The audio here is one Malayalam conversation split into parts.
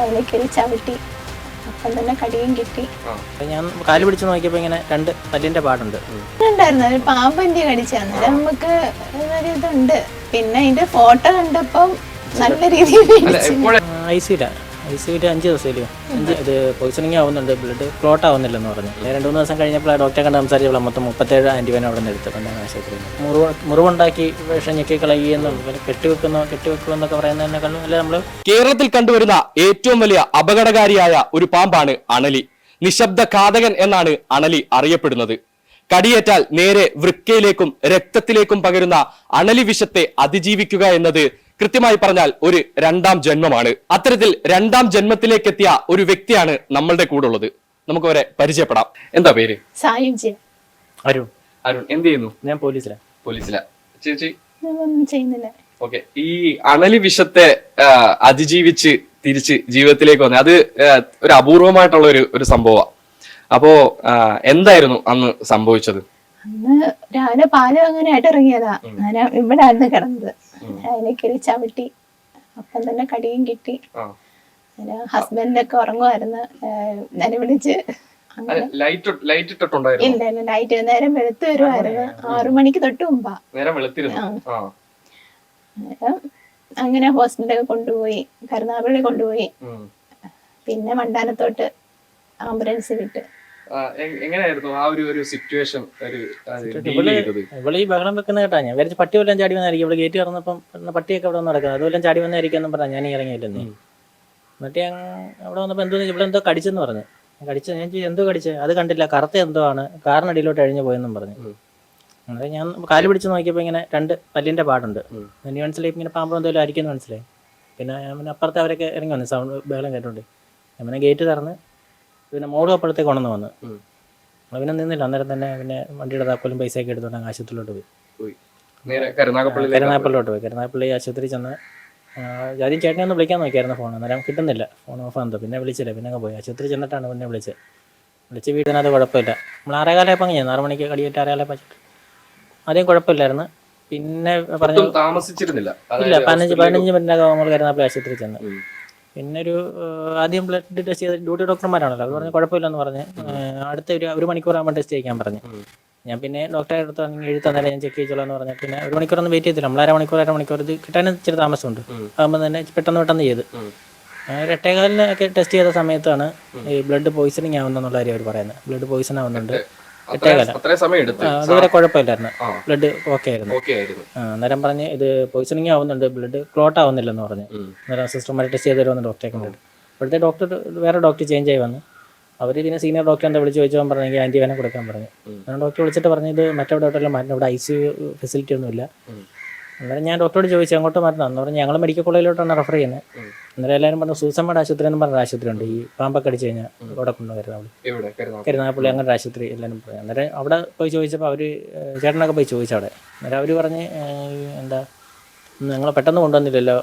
അതിലേക്കൊരു ചവിട്ടി. അപ്പം തന്നെ കടിയും കിട്ടി. അപ്പൊ ഞാൻ കാൽ പിടിച്ച് നോക്കിയപ്പോ ഇങ്ങനെ രണ്ട് പല്ലിന്റെ പാടുണ്ട്. ഉണ്ടായിരുന്നു ഒരു പാമ്പന്റെ കടിച്ച അന്നേരം നമുക്ക് ഒരു ഇതുണ്ട്. പിന്നെ അതിന്റെ ഫോട്ടോ കണ്ടപ്പം നല്ല രീതിയിൽ. ഐ ഐ സി സിയിൽ അഞ്ച് ദിവസമല്ലേ? അഞ്ച് ഇത് പോയിസണിങ് ആവുന്നുണ്ട് ബ്ലഡ് ക്ലോട്ട് ആവുന്നില്ലെന്ന് പറഞ്ഞു. രണ്ട് മൂന്ന് ദിവസം കഴിഞ്ഞപ്പോൾ ഡോക്ടറെ കണ്ട് സംസാരിച്ചപ്പോൾ മൊത്തം മുപ്പത്തേഴ് ആന്റിബയോൻ അവിടെ നിന്ന് എടുത്തു എടുത്തിട്ടുണ്ട് ആശുപത്രിയിൽ മുറിവ് മുറിവുണ്ടാക്കി വിഷം ഞെക്കി കളയുന്നു കെട്ടിവെക്കുന്നോ കെട്ടിവെക്കുമെന്നൊക്കെ പറയുന്നതിനേക്കാളും അല്ല നമ്മൾ കേരളത്തിൽ കണ്ടുവരുന്ന ഏറ്റവും വലിയ അപകടകാരിയായ ഒരു പാമ്പാണ് അണലി. നിശബ്ദ ഘാതകൻ എന്നാണ് അണലി അറിയപ്പെടുന്നത്. കടിയേറ്റാൽ നേരെ വൃക്കയിലേക്കും രക്തത്തിലേക്കും പകരുന്ന അണലി വിഷത്തെ അതിജീവിക്കുക എന്നത് കൃത്യമായി പറഞ്ഞാൽ ഒരു രണ്ടാം ജന്മമാണ്. അത്തരത്തിൽ രണ്ടാം ജന്മത്തിലേക്ക് എത്തിയ ഒരു വ്യക്തിയാണ് നമ്മളുടെ കൂടെ ഉള്ളത് നമുക്ക് അവരെ പരിചയപ്പെടാം. എന്താ പേര്? സായുജ്യം അരുൺ. അരുൺ എന്ത് ചെയ്യുന്നു? ഞാൻ പോലീസിലാ. പോലീസില. ചേച്ചി? ഒന്നും ചെയ്യുന്നില്ല. ഓക്കെ. ഈ അണലി വിഷത്തെ അതിജീവിച്ച് തിരിച്ച് ജീവിതത്തിലേക്ക് വന്നത് അത് ഒരു അപൂർവമായിട്ടുള്ള ഒരു ഒരു സംഭവമാണ് അപ്പോ എന്തായിരുന്നു അന്ന് സംഭവിച്ചത്? അന്ന് രാവിലെ പാൽ വാങ്ങാനായിട്ട് ഇറങ്ങിയതാ. ഞാൻ ഇവിടെ ആയിരുന്നു കിടന്നത്. അതിലേക്കൊരു ചവിട്ടി. അപ്പം തന്നെ കടിയും കിട്ടി. ഹസ്ബൻഡൊക്കെ ഉറങ്ങുമായിരുന്നു. ഞാൻ വിളിച്ച്. അങ്ങനെ. ലൈറ്റ് ഇല്ല ഇല്ല ലൈറ്റ് നേരം വെളുത്ത് വരുമായിരുന്നു ആറു മണിക്ക് തൊട്ട് മുമ്പാ. നേരം അങ്ങനെ ഹോസ്പിറ്റലൊക്കെ കൊണ്ടുപോയി. കരുനാഗപ്പള്ളി കൊണ്ടുപോയി. പിന്നെ മണ്ടാനത്തോട്ട് ആംബുലൻസ് വിട്ട്. എങ്ങനെയായിരുന്നു ആ ഒരു ഒരു സിറ്റുവേഷൻ ഒരു ഇവൾ ഈ ബഹളം വെക്കുന്ന കേട്ടാ ഞാൻ. വിചാരിച്ചു പട്ടി വല്ലതും ചാടി വന്നായിരിക്കും. ഇവിടെ ഗേറ്റ് തുറന്നപ്പം പട്ടിയൊക്കെ അവിടെ നടക്കുന്നത് അതുവല്ലം ചാടി വന്നായിരിക്കും എന്നും പറഞ്ഞാൽ ഞാൻ ഇറങ്ങിയില്ലെന്നേ എന്നിട്ട് ഞാൻ അവിടെ വന്നപ്പോൾ എന്തോ ഇവിടെ എന്തോ കടിച്ചെന്ന് പറഞ്ഞു. കടിച്ച ഞാൻ എന്തോ കടിച്ച്? അത് കണ്ടില്ല. കറുത്ത എന്തോ ആണ്. കാറിനടിയിലോട്ട് അഴിഞ്ഞു പോയെന്നും പറഞ്ഞു. അങ്ങനെ ഞാൻ കാൽ പിടിച്ച് നോക്കിയപ്പോൾ ഇങ്ങനെ രണ്ട് പല്ലിന്റെ പാടുണ്ട്. എനിക്ക് മനസ്സിലായി ഇങ്ങനെ പാമ്പ് എന്തോ ആയിരിക്കും മനസ്സിലായി. പിന്നെ ഞാൻ അപ്പുറത്തെ അവരൊക്കെ ഇറങ്ങി വന്നു. സൗണ്ട് ബഹളം കേട്ടോണ്ട്. ഞാൻ പിന്നെ ഗേറ്റ് തുറന്ന് പിന്നെ മോളും അപ്പോഴത്തേക്ക് ഉണർന്ന് വന്നു. നമ്മൾ പിന്നെ നിന്നില്ല. അന്നേരം തന്നെ പിന്നെ വണ്ടിയുടെ താക്കോലും പൈസയൊക്കെ എടുത്തോണ്ട് അങ്ങ് ആശുപത്രിയിലോട്ട് പോയി. പോയി. നേരെ കരുനാഗപ്പള്ളിയിലേക്ക് കരുനാഗപ്പള്ളിലോട്ട് പോയി. കരുനാഗപ്പള്ളി ആശുപത്രി ചെന്ന് ആദ്യം ചേട്ടനെ ഒന്ന് വിളിക്കാൻ നോക്കിയായിരുന്നു ഫോൺ. അന്നേരം കിട്ടുന്നില്ല. ഫോൺ ഓഫ് ആണെന്ന്. പിന്നെ വിളിച്ചില്ല. പിന്നെ അങ്ങ് പോയി. ആശുപത്രി ചെന്നിട്ടാണ് പിന്നെ വിളിച്ചത്. വിളിച്ച് വീട്ടിനകത്ത് കുഴപ്പമില്ല. നമ്മൾ ആറേകാലയപ്പം ചെന്നു. ആറ് മണിക്ക് കടിയേറ്റ് ആറേകാലയപ്പം ആദ്യം കുഴപ്പമില്ലായിരുന്നു. പിന്നെ പറഞ്ഞു താമസിച്ചിരുന്നില്ല. ഇല്ല പതിനഞ്ച് പതിനഞ്ച് മിനിറ്റിനകം നമ്മൾ കരുനാഗപ്പള്ളി ആശുപത്രി ചെന്ന്. പിന്നെ ഒരു ആദ്യം ബ്ലഡ് ടെസ്റ്റ് ചെയ്ത ഡ്യൂട്ടി ഡോക്ടർമാരാണല്ലോ അത് പറഞ്ഞ് കുഴപ്പമില്ലെന്ന് പറഞ്ഞ് അടുത്ത ഒരു ഒരു മണിക്കൂർ ആകുമ്പോൾ ടെസ്റ്റ് ചെയ്യാൻ പറഞ്ഞു. ഞാൻ പിന്നെ ഡോക്ടറെ അടുത്ത് എഴുതി തന്നാലേ ഞാൻ ചെക്ക് ചെയ്തോളാം എന്ന് പറഞ്ഞു. പിന്നെ ഒരു മണിക്കൂർ മണിക്കൂറൊന്നും വെയിറ്റ് ചെയ്തില്ല. നമ്മൾ അര മണിക്കൂർ അര മണിക്കൂർ ഇത് കിട്ടാൻ ഇച്ചിരി താമസമുണ്ട്. ആകുമ്പോൾ തന്നെ പെട്ടെന്ന് പെട്ടെന്ന് ചെയ്ത്. രട്ടേകാലിനൊക്കെ ടെസ്റ്റ് ചെയ്ത സമയത്താണ് ഈ ബ്ലഡ് പോയിസണിങ് ആവുന്നെന്നുള്ള കാര്യം അവർ പറയുന്നത്. ബ്ലഡ് പോയിസൺ ആവുന്നുണ്ട്. അതുവരെ കുഴപ്പമില്ലായിരുന്നു. ബ്ലഡ് ഓക്കെ ആയിരുന്നു. അന്നേരം പറഞ്ഞ് ഇത് പോയിസണിങ് ആവുന്നുണ്ട് ബ്ലഡ് ക്ലോട്ട് ആവുന്നില്ലെന്ന് പറഞ്ഞു. അന്നേരം സിസ്റ്റർമാർ ടെസ്റ്റ് ചെയ്ത് തരുമെന്ന് ഡോക്ടറെ കണ്ടിട്ട് ഇപ്പോഴത്തെ ഡോക്ടർ വേറെ ഡോക്ടർ ചേഞ്ച് ആയി വന്നു. അവർ ഇതിനെ സീനിയർ ഡോക്ടർ എന്താ വിളിച്ച് ചോദിച്ചാൽ പറഞ്ഞെങ്കിൽ ആന്റിവേനെ കൊടുക്കാൻ പറഞ്ഞു. ഡോക്ടർ വിളിച്ചിട്ട് പറഞ്ഞത് മറ്റെവിടെ ഡോക്ടറെല്ലാം മാറ്റണം ഇവിടെ ഐ സി ഫെസിലിറ്റി ഒന്നുമില്ല. അന്നേരം ഞാൻ ഡോക്ടറോട് ചോദിച്ചു അങ്ങോട്ട് മാറ്റണം എന്ന് പറഞ്ഞാൽ ഞങ്ങൾ മെഡിക്കൽ കോളേജിലോട്ടാണ് റെഫർ ചെയ്യുന്നത്. അന്നേരം എല്ലാവരും പറഞ്ഞു സൂസമ്മയുടെ ആശുപത്രി എന്ന് പറഞ്ഞ ആശുപത്രി ഉണ്ട് ഈ പാമ്പൊക്കെ അടിച്ച് കഴിഞ്ഞാൽ അവിടെ കൊണ്ടുവരുന്നത് അവിടെ കരുനാപ്പള്ളി അങ്ങനെ ആശുപത്രി എല്ലാവരും പോയി അന്നേരം അവിടെ പോയി ചോദിച്ചപ്പോൾ അവർ ചേട്ടനൊക്കെ പോയി ചോദിച്ചു അവിടെ. അന്നേരം അവർ പറഞ്ഞ് എന്താ നിങ്ങൾ പെട്ടെന്ന് കൊണ്ടുവന്നില്ലല്ലോ.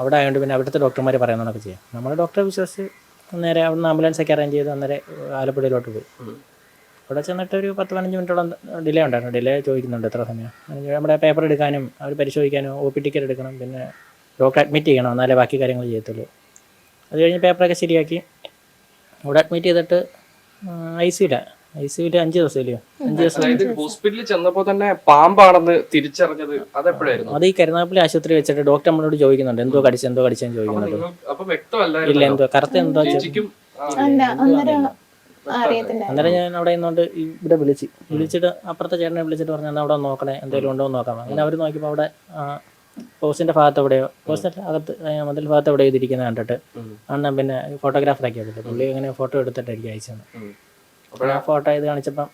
അവിടെ ആയതുകൊണ്ട് പിന്നെ അവിടുത്തെ ഡോക്ടർമാർ പറയുന്നതൊക്കെ ചെയ്യാം. നമ്മൾ ഡോക്ടറെ വിശ്വസിച്ച് നേരെ അവിടുന്ന് ആംബുലൻസ് ഒക്കെ അറേഞ്ച് ചെയ്ത് അന്നേരം ആലപ്പുഴയിലോട്ട് പോയി. അവിടെ ചെന്നിട്ട് ഒരു പത്ത് പതിനഞ്ച് മിനിറ്റോളം ഡിലേ ഉണ്ടായിരുന്നു. ഡിലേ ചോദിക്കുന്നുണ്ട് എത്ര സമയം. നമ്മുടെ പേപ്പർ എടുക്കാനും അവർ പരിശോധിക്കാനും ഒ പി ടിക്കറ്റ് എടുക്കണം പിന്നെ ഡോക്ടർ അഡ്മിറ്റ് ചെയ്യണം എന്നാലേ ബാക്കി കാര്യങ്ങൾ ചെയ്യത്തുള്ളൂ. അത് കഴിഞ്ഞ് പേപ്പറൊക്കെ ശരിയാക്കി. അവിടെ അഡ്മിറ്റ് ചെയ്തിട്ട് ഐ സിയില ഐ സിയിൽ അഞ്ച് ദിവസം ഇല്ലയോ? അഞ്ച് ദിവസം. ഹോസ്പിറ്റലിൽ ചെന്നപ്പോൾ തന്നെ പാമ്പാണെന്ന് തിരിച്ചറിഞ്ഞത് അതെപ്പോഴായിരുന്നു? അത് ഈ കരുനാഗപ്പള്ളി ആശുപത്രി വെച്ചിട്ട് ഡോക്ടർ നമ്മളോട് ചോദിക്കുന്നുണ്ട് എന്തോ കടിച്ചെന്തോ കടിച്ചെന്ന് ചോദിക്കുന്നുണ്ട്? ഇല്ല എന്തോ കറുത്ത എന്തോ അന്നേരം ഞാൻ അവിടെ നിന്നുകൊണ്ട് ഇവിടെ വിളിച്ച്. വിളിച്ചിട്ട് അപ്പുറത്തെ ചേട്ടനെ വിളിച്ചിട്ട് പറഞ്ഞാൽ അവിടെ നോക്കണേ എന്തെങ്കിലും ഉണ്ടോ എന്ന് നോക്കാം. അങ്ങനെ അവർ നോക്കിയപ്പോൾ അവിടെ പോസ്റ്റിന്റെ ഭാഗത്ത് എവിടെയോ പോസ്റ്റിന്റെ അകത്ത് മതിൽ ഭാഗത്ത് എവിടെയോ ഇതിരിക്കുന്നത് കണ്ടിട്ട്. അണ്ണൻ പിന്നെ ഫോട്ടോഗ്രാഫറാക്കി പറ്റില്ല പുള്ളി അങ്ങനെ ഫോട്ടോ എടുത്തിട്ടായിരിക്കും അയച്ചത് അപ്പോൾ ആ ഫോട്ടോ ഇത് കാണിച്ചപ്പം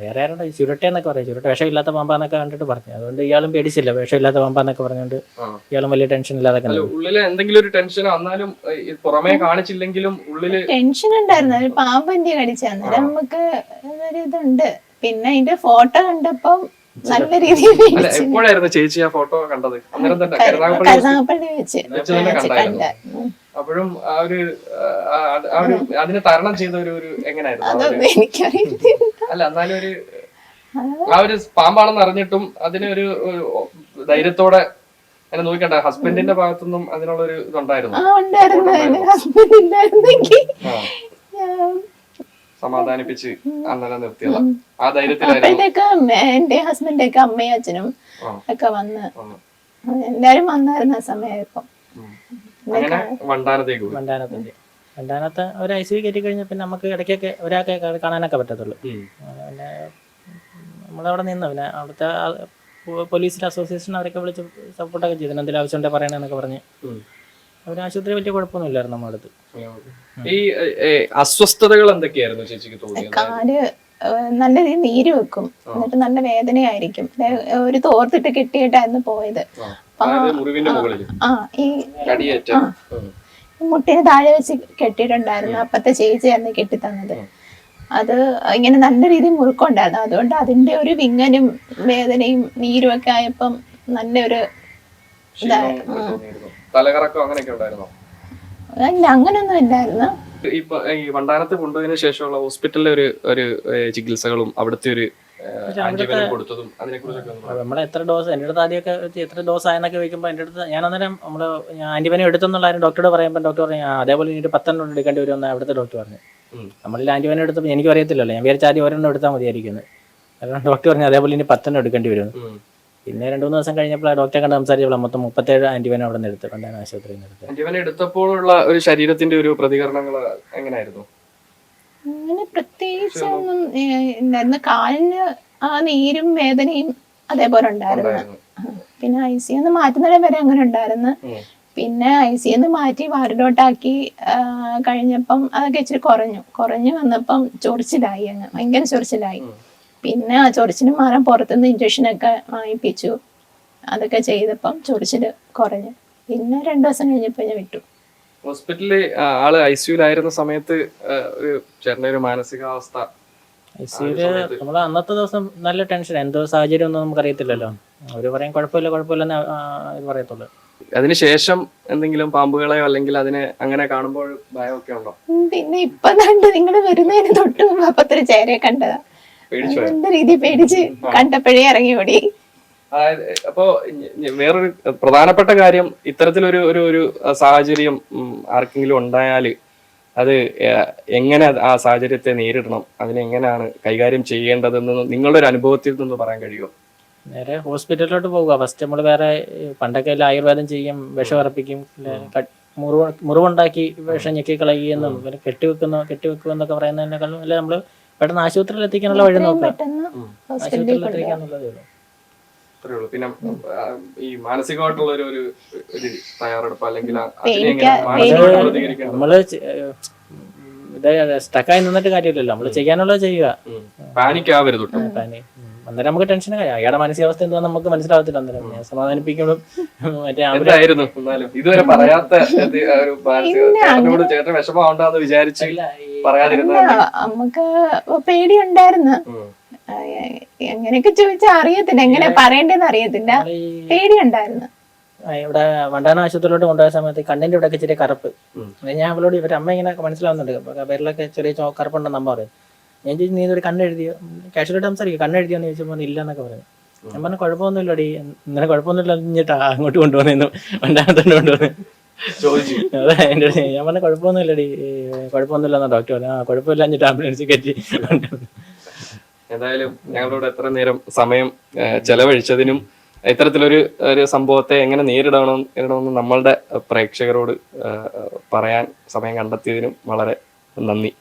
വേറെ ആരുണ്ട് ചുരുട്ടെ എന്നൊക്കെ പറയും. ചുരുട്ട വിഷമില്ലാത്ത പാമ്പാന്നൊക്കെ കണ്ടിട്ട് പറഞ്ഞു. അതുകൊണ്ട് ഇയാളും പേടിച്ചില്ല. വിഷമില്ലാത്ത പാമ്പാന്നൊക്കെ പറഞ്ഞുകൊണ്ട്. ഇയാളും വലിയ ടെൻഷൻ ഇല്ലാതെ ഉള്ളിൽ ഉള്ളിൽ എന്തെങ്കിലും ഒരു ടെൻഷൻ എന്നാലും പുറമേ കാണിച്ചില്ലെങ്കിലും ഉള്ളിൽ ടെൻഷൻ ഉണ്ടായിരുന്നു. ഒരു പാമ്പന്റെ കടിച്ചു? അന്നേരം നമുക്ക് ഒരു ഇതുണ്ട്. പിന്നെ അതിന്റെ ഫോട്ടോ കണ്ടപ്പം നല്ല രീതിയിൽ എപ്പോഴായിരുന്നു ചേച്ചി ആ ഫോട്ടോ കണ്ടത്? അന്നേരം തന്നെ കരുനാഗപ്പള്ളി വെച്ച്. വെച്ച്. തന്നെ കണ്ടായിരുന്നു. അപ്പോഴും ആ ഒരു ആ, ഒരു അതിനെ തരണം ചെയ്ത ഒരു ഒരു എങ്ങനെയായിരുന്നു ഒരു- അല്ല എന്നാലും ഒരു ആ ഒരു പാമ്പാണെന്ന് അറിഞ്ഞിട്ടും അതിനെ ഒരു ഒരു ധൈര്യത്തോടെ എന്നെ നോക്കണ്ട ഹസ്ബൻഡിന്റെ ഭാഗത്തുനിന്നും അതിനുള്ള ഒരു ഇതുണ്ടായിരുന്നു. സമാധാനിപ്പിച്ച് അന്നലെ നിർത്തിയതാ ആ ധൈര്യത്തിലായിരുന്നു എന്റെ ഹസ്ബൻഡ് ഒക്കെ അമ്മയും അച്ഛനും. ഒക്കെ വന്ന്. എല്ലാരും വന്നായിരുന്നു ആ സമയം. അങ്ങനെ വണ്ടാനത്തേക്ക് പോയി വണ്ടാനത്ത് ഒരു ഐ സി കയറ്റി കഴിഞ്ഞാൽ പിന്നെ നമുക്ക് ഇടയ്ക്കൊക്കെ ഒരാൾക്കെ കാണാനൊക്കെ പറ്റത്തുള്ളൂ ഉം. അങ്ങനെ പിന്നെ നമ്മളവിടെ നിന്ന് പിന്നെ അവിടുത്തെ പോലീസിന്റെ അസോസിയേഷൻ അവരൊക്കെ വിളിച്ച് സപ്പോർട്ടൊക്കെ ചെയ്തിട്ടുണ്ട് എന്തെങ്കിലും ആവശ്യമുണ്ടെങ്കിൽ പറയണമെന്നൊക്കെ പറഞ്ഞ് ഉം. അവർ ആശുപത്രി വലിയ കുഴപ്പമൊന്നുമില്ലായിരുന്നു നമ്മുടെ അടുത്ത്. ഈ അസ്വസ്ഥതകൾ എന്തൊക്കെയായിരുന്നു ചേച്ചിക്ക് കാൽ നല്ല രീതിയിൽ നീര് വെക്കും. എന്നിട്ട് നല്ല വേദനയായിരിക്കും. ഒരു തോർത്തിട്ട് കെട്ടിയിട്ടായിരുന്നു പോയത്. ആ. അതായത് മുകളിൽ ആ ഈ. മുട്ടിന് താഴെ വെച്ച് കെട്ടിയിട്ടുണ്ടായിരുന്നു അപ്പത്തെ ചേച്ചിയായിരുന്നു കെട്ടി തന്നത് അത് ഇങ്ങനെ നല്ല രീതിയിൽ മുറുക്കുണ്ടായിരുന്നു. അതുകൊണ്ട് അതിന്റെ ഒരു വിങ്ങനും വേദനയും നീരും ഒക്കെ ആയപ്പം നല്ലൊരു ക്ഷീണവും ഒക്കെ തോന്നിയിരുന്നു. തലകറക്കം അങ്ങനെയൊക്കെ ഉണ്ടായിരുന്നോ? അല്ല അങ്ങനൊന്നും ഇല്ലായിരുന്നു. ഇപ്പൊ ഈ വണ്ടാനത്ത് കൊണ്ടുപോയതിനു ശേഷമുള്ള ഹോസ്പിറ്റലിലെ ഒരു ഒരു ഏ, ചികിത്സകളും അവിടുത്തെ ഒരു ആന്റിബയോട്ടിക് കൊടുത്തതും അതിനെ കുറിച്ചൊക്കെ നമ്മൾ എത്ര ഡോസ് എന്റെ അടുത്ത് ആദ്യമൊക്കെ വെച്ച് എത്ര ഡോസ് ആയെന്നൊക്കെ ചോദിക്കുമ്പോൾ എന്റെ അടുത്ത് ഞാൻ അന്നേരം നമ്മൾ ആന്റിബയോട്ടിക് എടുത്തെന്നുള്ള കാര്യം ഡോക്ടറോട് പറയുമ്പോൾ ഡോക്ടർ പറഞ്ഞു "ആ, അതേപോലെ ഇനി ഒരു പത്തെണ്ണം എടുക്കേണ്ടി വരുമെന്ന് അവിടുത്തെ ഡോക്ടർ പറഞ്ഞു. നമ്മളിൽ ആന്റിബയോട്ടിക് എടുത്തപ്പോൾ എനിക്ക് അറിയത്തില്ലല്ലോ ഞാൻ വിചാരിച്ച ആദ്യം ഒരെണ്ണം എടുത്താൽ മതിയായിരിക്കുന്നത് കാരണം ഡോക്ടർ പറഞ്ഞു അതേപോലെ ഇനി പത്തെണ്ണം എടുക്കേണ്ടി വരും. പിന്നെ രണ്ടു മൂന്ന് ദിവസം കഴിഞ്ഞപ്പോൾ ഡോക്ടറെ കണ്ട് സംസാരിച്ചപ്പോൾ മൊത്തം മുപ്പത്തേഴ് ആന്റിബയോട്ടിക് അവിടെ നിന്ന് എടുത്ത്. കൊണ്ടാണ് ആശുപത്രിയിൽ നിന്ന് എടുത്തത്. ആന്റിബയോട്ടിക് എടുത്തപ്പോഴുള്ള ഒരു ശരീരത്തിന്റെ ഒരു പ്രതികരണങ്ങൾ എങ്ങനെയായിരുന്നു? അങ്ങനെ പ്രത്യേകിച്ച് ഒന്നും കാലിന് ആ നീരും വേദനയും അതേപോലെ ഉണ്ടായിരുന്നു. പിന്നെ ഐ സി ഒന്ന് മാറ്റുന്നിടം വരെ അങ്ങനെ ഉണ്ടായിരുന്നു. പിന്നെ ഐ സി ഒന്ന് മാറ്റി വാർഡിലോട്ടാക്കി കഴിഞ്ഞപ്പം അതൊക്കെ ഇച്ചിരി കുറഞ്ഞു. കുറഞ്ഞു വന്നപ്പം ചൊറിച്ചിലായി അങ്ങ്. ഭയങ്കര ചൊറിച്ചിലായി. പിന്നെ ആ ചൊറിച്ചിന് മാറാൻ പുറത്തുനിന്ന് ഇഞ്ചക്ഷനൊക്കെ വാങ്ങിപ്പിച്ചു. അതൊക്കെ ചെയ്തപ്പം ചൊറിച്ചിൽ കുറഞ്ഞു. പിന്നെ രണ്ടു ദിവസം കഴിഞ്ഞപ്പോൾ ഞാൻ വിട്ടു. ഹോസ്പിറ്റലിൽ ആൾ ഐ സിയുലായിരുന്ന സമയത്ത് ഒരു ചേട്ടന്റെ ഒരു മാനസികാവസ്ഥ ഐ സിയിൽ നമ്മൾ അന്നത്തെ ദിവസം നല്ല ടെൻഷൻ. എന്തോ സാഹചര്യം ഒന്നും നമുക്ക് അറിയത്തില്ലല്ലോ അവർ പറയും കുഴപ്പമില്ല കുഴപ്പമില്ലെന്ന് പറയത്തുള്ളൂ. അതിനുശേഷം എന്തെങ്കിലും പാമ്പുകളെയോ അല്ലെങ്കിൽ അതിനെ അങ്ങനെ കാണുമ്പോൾ ഭയമൊക്കെ ഉണ്ടോ? പിന്നെ ഇപ്പൊ കണ്ട് നിങ്ങൾ വരുന്നതിന് തൊട്ട് മുമ്പ് അപ്പത്തൊരു ചേരയെ കണ്ടതാ. പേടിച്ചു പോയോ? രീതിയിൽ പേടിച്ച് കണ്ടപ്പോഴേ ഇറങ്ങി ഓടി അതായത് അപ്പോ വേറൊരു പ്രധാനപ്പെട്ട കാര്യം ഇത്തരത്തിലൊരു ഒരു ഒരു സാഹചര്യം ആർക്കെങ്കിലും ഉണ്ടായാൽ അത് എങ്ങനെ ആ സാഹചര്യത്തെ നേരിടണം അതിനെങ്ങനെയാണ് കൈകാര്യം ചെയ്യേണ്ടതെന്ന് നിങ്ങളുടെ ഒരു അനുഭവത്തിൽ നിന്ന് പറയാൻ കഴിയുമോ? നേരെ ഹോസ്പിറ്റലിലോട്ട് പോവുക. ഫസ്റ്റ് നമ്മൾ വേറെ പണ്ടൊക്കെ എല്ലാം ആയുർവേദം ചെയ്യും വിഷം ഉറപ്പിക്കും ഇല്ലേ, കട്ട്- മുറിവ് മുറിവുണ്ടാക്കി വിഷം ഞെക്കി കളയുകയെന്നും പിന്നെ കെട്ടിവെക്കുന്നു കെട്ടിവെക്കുമെന്നൊക്കെ പറയുന്നതിനേക്കാളും അല്ലെ നമ്മൾ പെട്ടെന്ന് ആശുപത്രിയിൽ എത്തിക്കാനുള്ള വഴി നോക്കുക പിന്നെ ഈ മാനസികമായിട്ടുള്ള ഒരു ഒരു തയ്യാറെടുപ്പ് അല്ലെങ്കിൽ പ്രതികരിക്കേണ്ടത്? നമ്മൾ സ്റ്റക്കായി നിന്നിട്ട് കാര്യമില്ലല്ലോ. നമ്മൾ ചെയ്യാനുള്ളത് ചെയ്യുക. പാനിക് ആവരുത്. അന്നേരം നമുക്ക് ടെൻഷൻ അയാളുടെ മാനസികാവസ്ഥ എന്താ നമുക്ക് മനസ്സിലാവത്തില്ല. അന്നേരം ഞാൻ സമാധാനിപ്പിക്കുമ്പോഴും മറ്റേ ഇതുവരെ പറയാത്ത ചേട്ടൻ വിഷമം വിചാരിച്ച് പറയാതിരുന്ന അല്ല, നമുക്ക് പേടിയുണ്ടായിരുന്നു. ഉണ്ടായിരുന്നു എങ്ങനെയൊക്കെ ചോദിച്ചാൽ അറിയത്തില്ല. എങ്ങനെ പറയേണ്ടതെന്ന് അറിയത്തില്ല. പേടി പേടിയുണ്ടായിരുന്നു. ഇവിടെ വണ്ടാന ആശുപത്രിയിലോട്ട് കൊണ്ടുപോയ സമയത്ത് കണ്ണിന്റെ ഇവിടെയൊക്കെ ചെറിയ കറുപ്പ്. ഞാൻ അവളോട് ഇവരുടെ അമ്മ ഇങ്ങനെ മനസ്സിലാവുന്നുണ്ട്. വിരലൊക്കെ പേരിലൊക്കെ ചെറിയ ചോ- കറുപ്പുണ്ടെന്ന് അമ്മ പറയും. ഞാൻ ചോദിച്ചു നീ ഇതൊരു കണ്ണെഴുതിയോ? കാഷ്വലായിട്ട് സംസാരിക്കും. കണ്ണെഴുതിയോന്ന് ചോദിച്ചപ്പോൾ ഇല്ല എന്നൊക്കെ പറയും ഞാൻ പറഞ്ഞു കുഴപ്പമൊന്നുമില്ലടി. ഇന്നലെ കുഴപ്പമൊന്നുമില്ല എന്നിട്ടാ അങ്ങോട്ട് കൊണ്ടുപോകുന്നു വണ്ടാനത്തോണ്ട് കൊണ്ടുപോകുന്നത് ചോദിച്ചു. അതെ എന്റെ അടുത്ത് ഞാൻ പറഞ്ഞ കുഴപ്പമൊന്നുമില്ലടി. കുഴപ്പമൊന്നുമില്ലെന്നാ ഡോക്ടർ പറഞ്ഞു ആ കുഴപ്പമില്ല എന്നിട്ട് ആംബുലൻസ് കയറ്റി. എന്തായാലും ഞങ്ങളോട് എത്ര നേരം സമയം ചെലവഴിച്ചതിനും ഇത്തരത്തിലൊരു ഒരു സംഭവത്തെ എങ്ങനെ നേരിടണം നേരിടണമെന്ന് നമ്മളുടെ പ്രേക്ഷകരോട് പറയാൻ സമയം കണ്ടെത്തിയതിനും വളരെ നന്ദി.